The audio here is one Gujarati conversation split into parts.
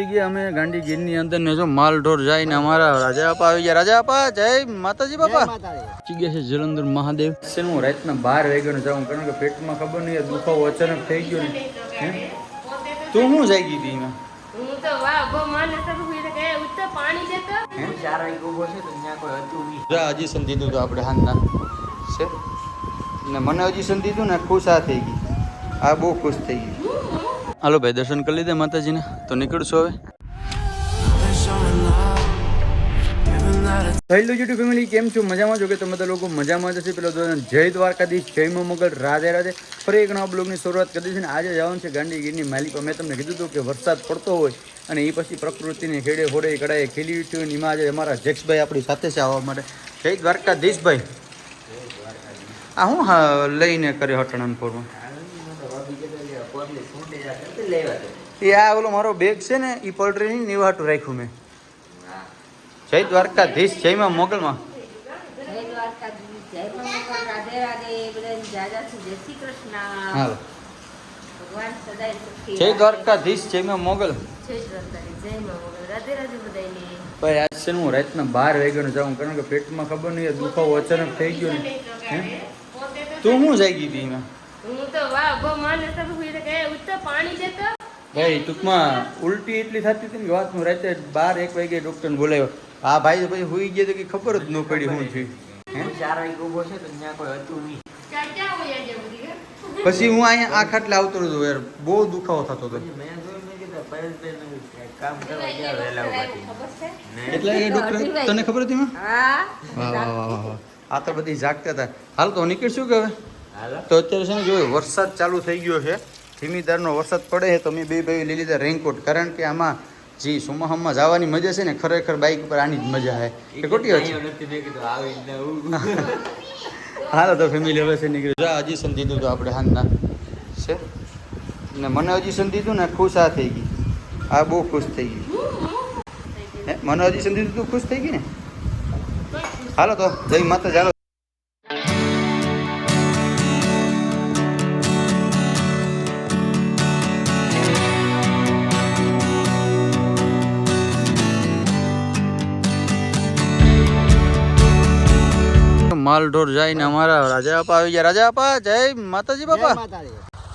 ગયા અમે ગાંડી ગીરની અંદર ને જો માલ ઢોર જાય ને અમારા રાજા આપા આવી ગયા. રાજા આપા જય માતાજી બાપા. ગયા છે જલંધર મહાદેવ. છે હું રાતના બાર વાગ્યાનો જાઉં કારણ કે પેટમાં ખબર નહીં દુખાવો અચાનક થઈ ગયો ને. તું શું જાય હતી એમાં? તો વાહ બહુ માને તો હું કે ઉત્તર પાણી દેતો ચાર વાગે ઊભો છે તો ત્યાં કોઈ હતું નહીં. જો હજી સંધી દીધું આપણે હાલના છે? ને મને હજી સંધી દીધું ને ખુશ આ થઈ ગઈ. આ બહુ ખુશ થઈ ગઈ. હાલો ભાઈ, દર્શન કરી લીધે માતાજીને? તો નીકળશું હવે. હેલો યુટ્યુબ ફેમિલી કેમ છો? મજામાં છો કે તમે બધા લોકો મજામાં જશે પેલો જય દ્વારકાધીશ, જય મોગલ રાધે રાધે. ફરી એક નવા બ્લોગની શરૂઆત કરી છે ને આજે જવાનું છે ગાંડી ગીરની માલિક. મેં તમને કીધું હતું કે વરસાદ પડતો હોય અને એ પછી પ્રકૃતિને ખેડે હોડે કડાએ ખીલી ઉઠ્યું અને એમાં આજે અમારા જક્ષભાઈ આપણી સાથે છે આવવા માટે. જય દ્વારકાધીશભાઈ આ હા લઈને કર્યો હટણનપુરમાં એ આ ઓલો મારો બેગ છે ને એ પોલ્ટ્રીની નિવાટું રાખ્યું મેં. જય દ્વારકાધીશ જયમાં મોગલમાં. જય દ્વારકાધીશ જયમાં મોગલ ભાઈ આજ છે હું રાતના બાર વાગ્યાનો જાઉં કારણ કે પેટમાં ખબર નહીં દુખાવો અચાનક થઈ ગયો ને. તું શું જાય ગઈ. હતી એમાં? હું તો વાહ બહુ માને તો હું કે પાણી દેતો ભાઈ ટૂંકમાં ઉલટી એટલી થતી હતી ને વાત હું રાતે બાર એક વાગે ડૉક્ટરને બોલાવ્યો આ ભાઈ પછી હુઈ ગયો તો કે ખબર જ ન પડી હું છું. ચાર વાગે ઊભો છે તો ત્યાં કોઈ હતું નહીં. ચાલ ક્યાં હોય આજે બધી હે? પછી હું અહીંયા આ ખાટલે આવતો હતો યાર બહુ દુખાવો થતો હતો. એટલે એ ડોક્ટર તને ખબર હતી હા. આ તો બધી જાગતા હતા. હાલ તો નીકળશું કે હવે? તો અત્યારે છે ને જોયું વરસાદ ચાલુ થઈ ગયો છે. ધીમી ધારનો વરસાદ પડે છે તો મેં બે ભાઈ લઈ લીધા રેનકોટ કારણ કે આમાં જે સુમાહમાં જવાની મજા છે ને ખરેખર બાઇક ઉપર આની જ મજા છે. ખોટી વાત હાલો તો ફેમિલી હવે છે નીકળી જો હજી સંધી દીધું તો આપણે હાલના છે. ને મને હજી સંધી દીધું ને ખુશ આ થઈ ગઈ. આ બહુ ખુશ થઈ ગઈ. હે મને હજી સંધી દીધું ખુશ થઈ ગઈ ને? હાલો તો જય માતા ચાલો માલ ઢોર જાય ને અમારા રાજા બાપા આવી ગયા. રાજા બાપા જય માતાજી બાપા.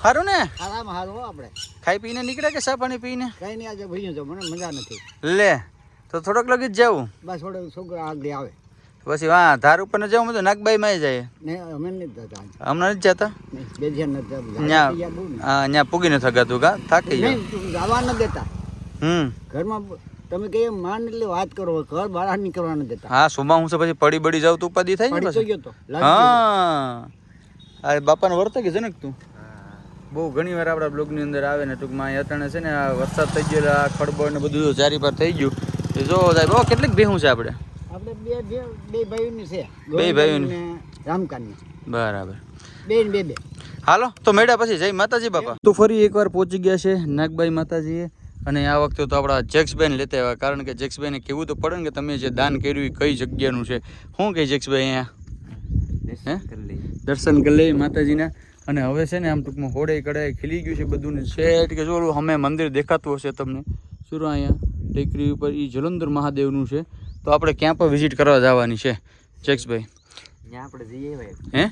સારું ને? આપણે. ખાઈ પીને નીકળ્યા કે ચા પાણી પીને? કઈ નહીં આજે ભઈ તો મને મજા નથી. લે તો થોડોક લગી જ જવું બસ થોડો છોકરો આગળ આવે. પછી હા ધાર ઉપર ને જવું તો નાગબાઈ માં જાય. અમે નથી જતા. ત્યાં પૂગી નથી થગાતું કા? થાકી જવા ન દેતા. હમ. ઘરમાં તમે કહીએ માન એટલે વાત કરો ઘર બહાર નીકળવા ન દેતા. હા સુમા હું પછી પડી બડી જાવ તો ઉપાધિ થાય ને પડી ગયો તો હા. અરે બાપાને વર્તે કે જનક તું? બહુ ઘણી વાર આપણા બ્લોગની અંદર આવે ને ટૂંકમાં અહીંયા અટાણે છે ને આ વરસાદ થઈ ગયો આ ખડબડ ને બધું ચારી પર થઈ ગયું. તો જો સાહેબ ઓ કેટલીક ભેહું છે આપણે? આપણે બે બે બે ભાઈઓની છે. બે ભાઈઓની. ને રામકાની. બરાબર. બે બે બે. હાલો તો મેડા પછી જય માતાજી બાપા. તો ફરી એકવાર પહોંચી ગયા છે નાગબાઈ માતાજીએ. અને આ વખતે તો આપણા જેક્સબેન લેતા આવ્યા. કારણ કે જેક્સબેને કહેવું તો પડે ને કે તમે જે દાન કર્યું એ કઈ જગ્યાનું છે? શું કહે જેક્સભાઈ અહીંયા? દર્શન કરી લઈએ. માતાજીના. અને હવે છે ને આમ ટૂંકમાં હોડે કડાઈ ખીલી ગયું છે બધું ને શેઠ કે જો અમે મંદિર દેખાતું હશે તમને. શું અહીંયા? ટેકરી ઉપર એ જલંધર મહાદેવનું છે. તો આપણે ક્યાં પણ વિઝિટ કરવા જવાની છે જેક્સભાઈ આપણે જઈએ હે?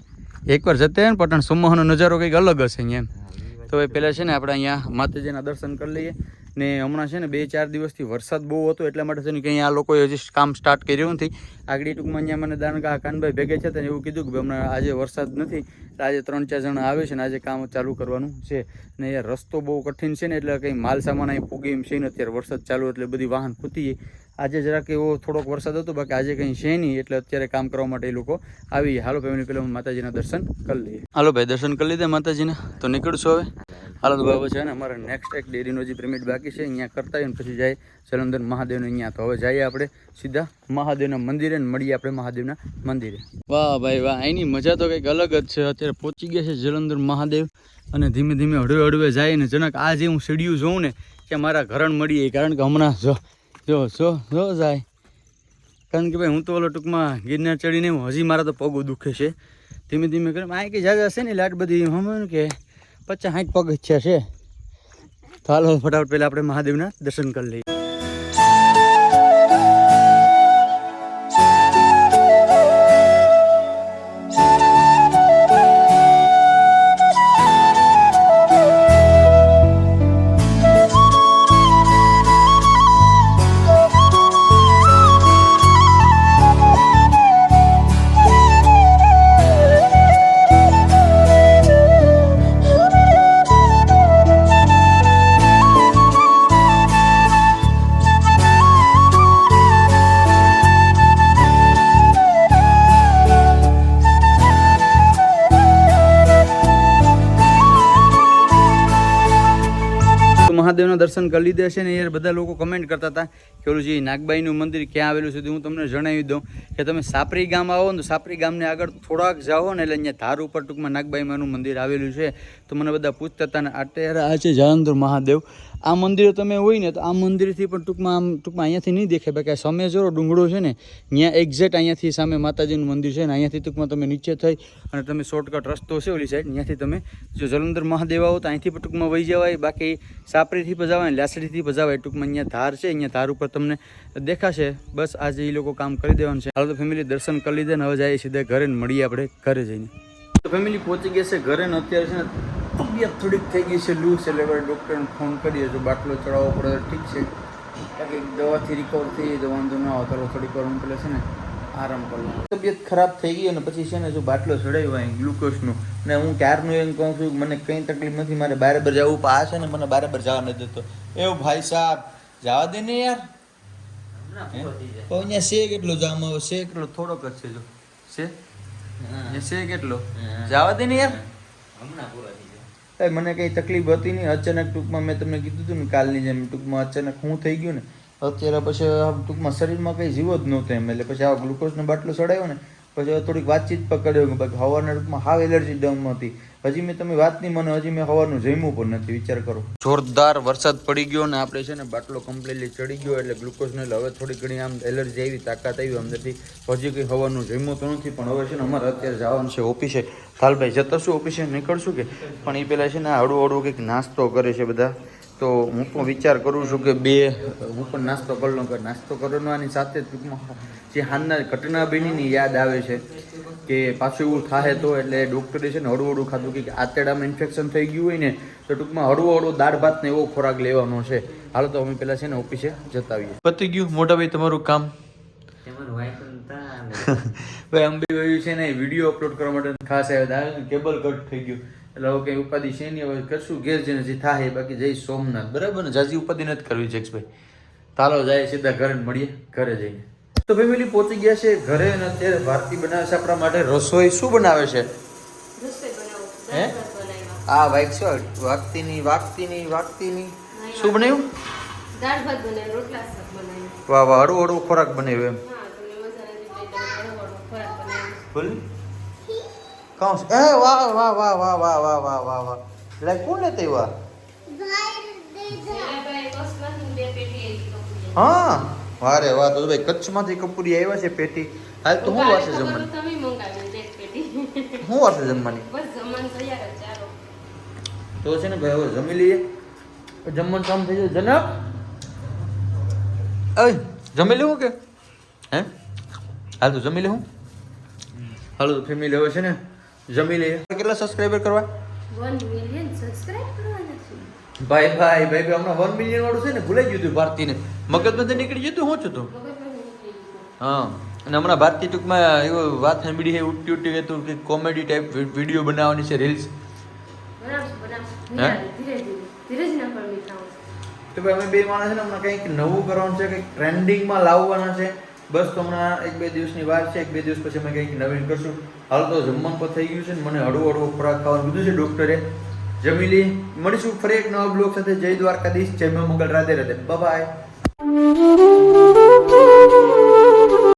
એકવાર જતે ને પટણ સુમહનો નજારો કંઈક અલગ હશે અહીંયા તો એ પહેલાં છે ને આપણે અહીંયા માતાજીના દર્શન કરી લઈએ. ને હમણાં છે ને બે ચાર દિવસથી વરસાદ બહુ હતો એટલા માટે છે ને કંઈ આ લોકોએ હજી કામ સ્ટાર્ટ કર્યું નથી. આગળ ટૂંકમાં અહીંયા મને દાનકા કાનભાઈ ભેગે છે તેને એવું કીધું કે હમણાં આજે વરસાદ નથી આજે ત્રણ ચાર જણા આવે છે ને આજે કામ ચાલુ કરવાનું છે. ને યાર, રસ્તો બહુ કઠિન છે ને એટલે કંઈ માલ સામાન અહીં પૂગે એમ છે ને અત્યારે વરસાદ ચાલુ એટલે બધી વાહન ખૂતી આજે જરાક એવો થોડોક વરસાદ હતો, બાકી આજે કંઈ છે નહીં એટલે અત્યારે કામ કરવા માટે એ લોકો આવી. હાલો ફેમિલી પેલા માતાજીના દર્શન કરી લઈએ. હાલો ભાઈ, દર્શન કરી લીધા માતાજીના, તો નીકળશું હવે. હાલો તો બાબા છે ને અમારે નેક્સ્ટ એક ડેરીનો જે પેમેન્ટ બાકી છે અહીંયા કરતા હોય ને પછી જાય જલંધર મહાદેવને અહીંયા. તો હવે જઈએ આપણે સીધા મહાદેવના મંદિરે ને મળીએ આપણે મહાદેવના મંદિરે. વાહ ભાઈ વાહ એની મજા તો કંઈક અલગ જ છે. અત્યારે પહોંચી ગયા છે જલંધર મહાદેવ અને ધીમે ધીમે હળવે હળવે જાય ને જનક આ જે હું સીડિયું જોઉં ને કે મારા ઘરણ મળીએ કારણ કે હમણાં જો જો જો જો જાય. કારણ કે ભાઈ હું તો ઓલો ટૂંકમાં ગિરનાર ચડીને હજી મારા તો પગો દુખે છે. ધીમે ધીમે કરીને આ કે જાજા છે ને લાટ બધી હમણાં કે પચાસ સાઠ પગ છે છે. તો હાલો ફટાફટ પહેલાં આપણે મહાદેવના દર્શન કરી લઈએ. મહાદેવના દર્શન કરી લીધા છે ને યાર, બધા લોકો કમેન્ટ કરતા હતા કે ઓલું જે નાગબાઈનું મંદિર ક્યાં આવેલું છે હું તમને જણાવી દઉં કે તમે સાપરી ગામ આવો ને સાપરી ગામને આગળ થોડાક જાઓ ને એટલે અહીંયા ધાર ઉપર ટૂંકમાં નાગબાઈમાનું મંદિર આવેલું છે. તો મને બધા પૂછતા હતા ને અત્યારે આ છે જાલંધર મહાદેવ? આ મંદિર તમે હોય ને તો આ મંદિરથી પણ ટૂંકમાં આમ, ટૂંકમાં અહીંયાથી નહીં દેખાય. બાકી આ સમય જરો ડુંગળો છે ને, ત્યાં એક્ઝેક્ટ અહીંયાથી સામે માતાજીનું મંદિર છે ને, અહીંયાથી ટૂંકમાં તમે નીચે થઈ અને તમે શોર્ટકટ રસ્તો છે ઓલી સાઈડ ત્યાંથી તમે જો જલંધર મહાદેવ આવો તો અહીંથી પણ ટૂંકમાં વહી જવાય. બાકી સાપરીથી પણ જવાય લાસડીથી પણ ટૂંકમાં અહીંયા ધાર છે, અહીંયા ધાર ઉપર તમને દેખાશે. બસ આજે એ લોકો કામ કરી દેવાનું છે. હાલ તો ફેમિલી દર્શન કરી લીધે ને હવે જઈએ સીધા ઘરે મળીએ આપણે ઘરે જઈને. તો ફેમિલી પહોંચી ગયા છે ઘરે ને અત્યારે છે ને તબિયત થોડીક થઈ ગઈ છે લૂઝ એટલે હવે ડૉક્ટરને ફોન કરીએ જો બાટલો ચડાવવો પડે તો ઠીક છે. બાકી દવાથી રિકવર થઈ તો વાંધો ના આવે. તો થોડીક વાર પેલા છે ને આરામ કરવાનો તબિયત ખરાબ થઈ ગઈ અને પછી છે ને જો બાટલો ચડાવ્યો હોય ગ્લુકોઝનું ને. હું ક્યારનું એમ કહું છું મને કંઈ તકલીફ નથી મારે બરાબર જવું પણ આ છે ને મને બરાબર જવા નથી દેતો. એવું ભાઈ સાહેબ જવા દે ને યાર. અહીંયા છે કેટલો જામ? આવે શે કેટલો? થોડોક જ છે જો. છે? શે કેટલો? જવા દે ને યાર. હમણાં પૂરા થઈ મને કંઈ તકલીફ હતી નહીં. અચાનક ટૂંકમાં મેં તમને કીધું હતું ને કાલની જેમ ટૂંકમાં અચાનક હું થઈ ગયું ને, અત્યારે પછી ટૂંકમાં શરીરમાં કંઈ જીવો જ નહોતો એમ. એટલે પછી આ ગ્લુકોઝનો બાટલો ચડાવ્યો ને, પછી થોડીક વાતચીત પકડ્યો બાકી હવાના ટૂંકમાં હાવ એલર્જી ડમ હતી. હજી મેં તમે વાત નહીં મને હજી મેં હવાનું જમ્યું પણ નથી, વિચાર કરો. જોરદાર વરસાદ પડી ગયો ને આપણે છે ને બાટલો કમ્પ્લીટલી ચડી ગયો એટલે ગ્લુકોઝને એટલે હવે થોડી ઘણી આમ એલર્જી આવી તાકાત આવી અંદરથી હજી કંઈ હવાનું જમ્યું તો નથી, પણ હવે છે ને અમારે અત્યારે જવાનું છે ઓફિસે. કાલભાઈ, જતા શું ઓફિસે? નીકળશું કે? પણ એ પહેલાં છે ને હળવું હળવું કંઈક નાસ્તો કરે છે બધા. તો હું પણ વિચાર કરું છું કે બે, હું પણ નાસ્તો કરી લઉં નાસ્તો કરવાની સાથે ટૂંકમાં જે હાલના ઘટના બનીની યાદ આવે છે. કે પાછું એવું થાય તો એટલે ડૉક્ટરે છે ને હળવું હળવું ખાધું કે આંતરડામાં ઇન્ફેક્શન થઈ ગયું હોય ને તો ટૂંકમાં હળવું હળવું દાળ ભાત ને એવો ખોરાક લેવાનો છે. હાલો તો અમે પેલા છે ને ઓફિસે જતા આવીએ પતી ગયું મોટા ભાઈ તમારું કામ? ભાઈ અંબી ભાઈ છે ને વીડિયો અપલોડ કરવા માટે ખાસ આવ્યા કેબલ કટ થઈ ગયું. એટલે હવે કંઈ ઉપાધિ છે નહીં. હવે કરશું. ઘેર જઈને જે થાય બાકી જઈ સોમનાથ. બરાબર ને? જાજી ઉપાધિ નથી કરવી જેક્સભાઈ તાલો જાય સીધા ઘરે મળીએ. ઘરે જઈને. તો ફેમિલી પહોંચી ગયા છે ઘરે અને અત્યારે ભારતી બનાવે છે. આપણા માટે રસોઈ શું બનાવે છે? હે? આ વાઈક શું વાગતીની વાગતીની વાગતીની. શું બનાવ્યું? દાળ ભાત બનાવ્યા રોટલા શાક બનાવ્યું. વાહ વાહ હળવો હળવો ખોરાક બનાવ્યો એમ. બોલ. કાઉસ એ વાહ વાહ વાહ વાહ વાહ વાહ વાહ વાહ વાહ. લાઈક કોણ લેતે વાહ હા. વારે વાહ તો ભાઈ કચ્છમાંથી કપૂરી આવ્યા છે પેટી. હાલ તો હું વાસે જમવાની? હું વાસે જમવાની? તો છે ને ભાઈ હવે જમી લઈએ. જમવાનું કામ થઈ જાય. જનાબ અય જમી લેવું કે? હે? હાલ તો જમી લેવું. હાલો તો ફેમિલી હવે છે ને જમી લઈએ. કેટલા સબસ્ક્રાઈબર કરવા? 1 મિલિયન છે ભાઈ ભાઈ ભાઈ હમણાં વન મિલિયન વાળું છે ને ભૂલાઈ ગયું હતું ભારતીને. મગજમાંથી નીકળી જતું હું છું હા. અને હમણાં ભારતી ટૂંકમાં એવો વાત સાંભળી છે ઉઠતી ઉઠતી હતું કે કોમેડી ટાઈપ વીડિયો બનાવવાની છે રીલ્સ તો ભાઈ અમે બે માણસ છે ને હમણાં કંઈક નવું કરવાનું છે કંઈક ટ્રેન્ડિંગમાં લાવવાના છે. બસ તો હમણાં એક બે દિવસની વાત છે એક બે દિવસ પછી અમે કંઈક નવીન કરશું. હાલ તો જમવાનું પણ થઈ ગયું છે ને મને હળવો હળવો ખોરાક ખાવાનું કીધું છે ડૉક્ટરે જમી લઈએ મળીશું ફરી એક નવા બ્લોગ સાથે. જય દ્વારકાધીશ. જય મંગલ રાધે રાધે. બાય